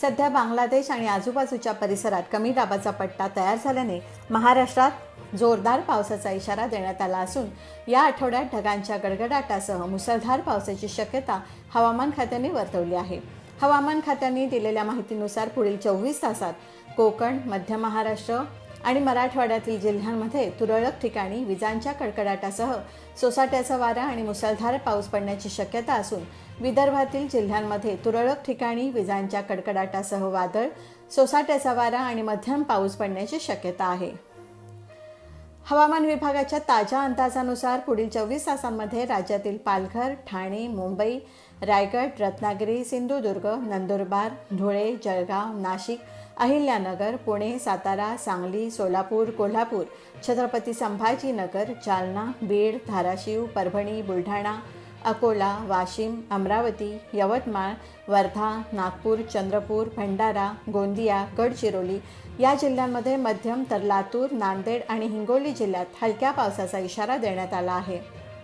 सध्या बांगलादेश आणि आजूबाजूच्या परिसरात कमी दाबाचा पट्टा तयार झाल्याने महाराष्ट्रात जोरदार पावसाचा इशारा देण्यात आला असून या आठवड्यात ढगांच्या गडगडाटासह मुसळधार पावसाची शक्यता हवामान खात्याने वर्तवली आहे. हवामान खात्याने दिलेल्या माहितीनुसार पुढील चोवीस तासात कोकण मध्य महाराष्ट्र आणि मराठवाड्यातील जिल्ह्यांमध्ये तुरळक ठिकाणी विजांच्या कडकडाटासह सोसाट्याचा वारा आणि मुसळधार पाऊस पडण्याची शक्यता असून विदर्भातील जिल्ह्यांमध्ये तुरळक ठिकाणी विजांच्या कडकडाटासह वादळ सोसाट्याचा वारा आणि मध्यम पाऊस पडण्याची शक्यता आहे. हवामान विभागाच्या ताज्या अंदाजानुसार पुढील चोवीस तासांमध्ये राज्यातील पालघर ठाणे मुंबई रायगड रत्नागिरी सिंधुदुर्ग नंदुरबार धुळे जळगाव नाशिक अहिल्यानगर पुणे सातारा सांगली सोलापूर कोल्हापूर छत्रपती संभाजीनगर जालना बीड धाराशिव परभणी बुलढाणा अकोला वाशिम अमरावती यवतमाळ वर्धा नागपूर चंद्रपूर भंडारा गोंदिया गडचिरोली या जिल्ह्यांमध्ये मध्यम तर लातूर नांदेड आणि हिंगोली जिल्ह्यात हलक्या पावसाचा इशारा देण्यात आला आहे.